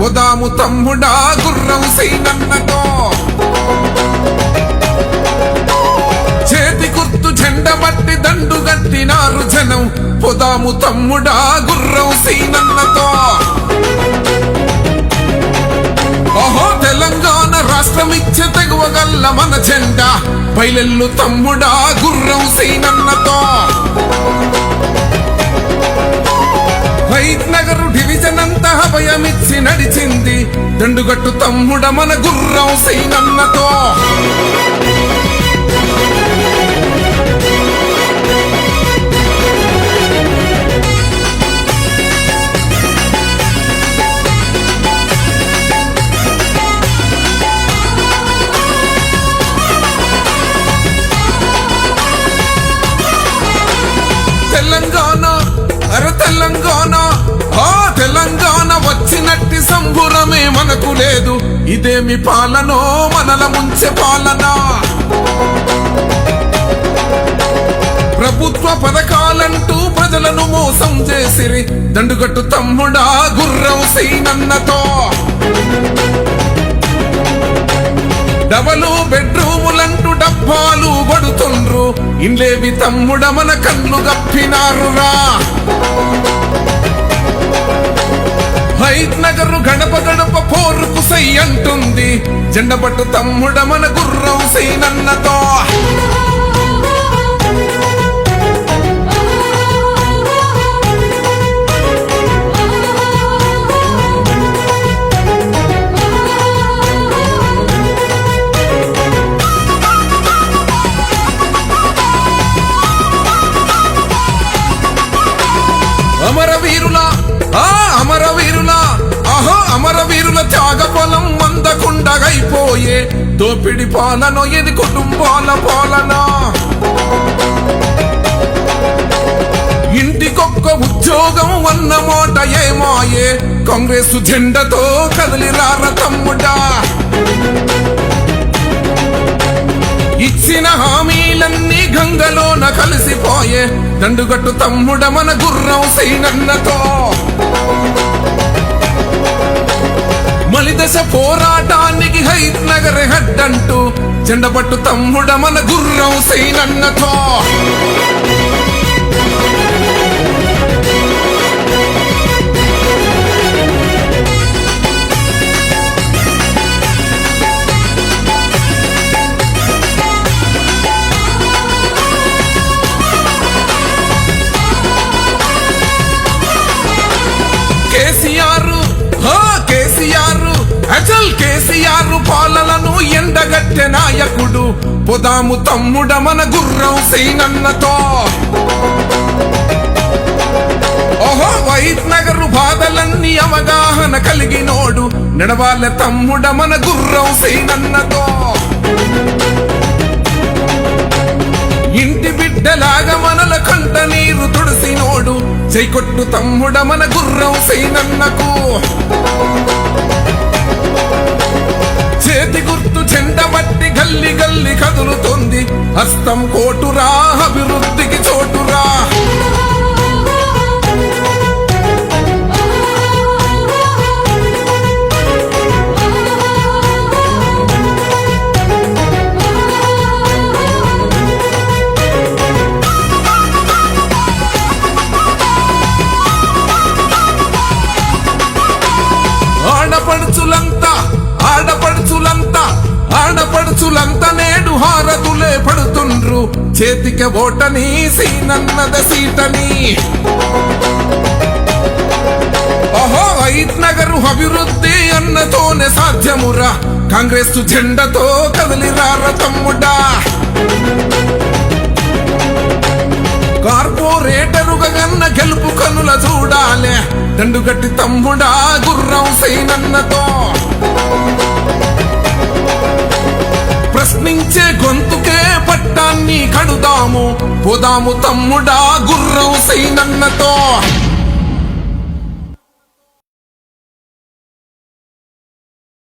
పొదాము తమ్ముడా గుర్రం సైనన్నతో. చేతి గుర్తు జెండ బట్టి దండు గట్టినారు జనం. పొదాము తమ్ముడా గుర్రం సైనన్నతో. ఓహో తెలంగాణ రాష్ట్రం ఇచ్చే తెగువగల్ల మన జెండా. బయలెల్లు తమ్ముడా గుర్రం సీనన్నతో. వైట్ నగరు గిరిజనంత అభయమిచ్చి నడిచింది. దండుగట్టు తమ్ముడ మన గుర్రం సైనన్నతో. మనకు లేదు. ఇదేమి పాలనో మనల ముంచే పాలన. ప్రభుత్వ పథకాలంటూ ప్రజలను మోసం చేసిరి. దండుగట్టు తమ్ముడా గుర్రం సైనన్నతో. డబలు బెడ్రూములంటూ డబ్బాలు పడుతుండ్రు ఇల్లేవి తమ్ముడ మన కన్ను గప్పినారురా. హైత్ నగరు గడప గడప పోరుకు సై అంటుంది. జెండబట్టు తమ్ముడ మన గుర్రం సైనన్నతో. అమరవీరుల ఆ అమరవీరుల ఆహో అమరవీరుల మందకుండగైపోయే. దోపిడి పాలన ఎది కుటుంబాల పాలన? ఇంటికొక్క ఉద్యోగం అన్న మాట ఏమాయే? కాంగ్రెస్ జెండతో కదిలిరార తమ్ముడా? ఇచ్చిన హామీలన్నీ గంగలోన కలిసిపోయే. దండుగట్టు తమ్ముడ మన గుర్రం సైనన్నతో. మలిదశ పోరాటానికి హైత్ నగర్ హెడ్ హడ్డంటూ జెండబట్టు తమ్ముడ మన గుర్రం సైనన్నతో ఎండగట్టె నాయకుడు పొదాము తమ్ముడ మన గుర్రం సైనన్నతో. ఓహో వైట్ నగరు బాధలన్నీ అవగాహన కలిగినోడు నడవాల తమ్ముడ మన గుర్రం సైనన్నతో. ఇంటి బిడ్డలాగా మనల కంట నీరు తుడిసినోడు చేకొట్టు తమ్ముడ మన గుర్రం సైనన్నకు. చేతి గుర్తు చెండ బట్టి గల్లి గల్లి కదులుతుంది. హస్తం కోటురా అభివృద్ధికి చేతికి ఓటని సీనన్నద సీటని. ఓహో వైట్ నగరు అభివృద్ధి అన్నతోనే సాధ్యమురా. కాంగ్రెస్ జెండతో కదిలిరార తమ్ముడా కార్పొరేటరుగా గన్న గెలుపు కనుల చూడాలే. దండుగట్టి తమ్ముడా గుర్రం సైనన్నతో. ప్రశ్నించే గొంతుకే పట్టాన్ని కడుదాము. పోదాము తమ్ముడా గుర్రం సైనన్నతో.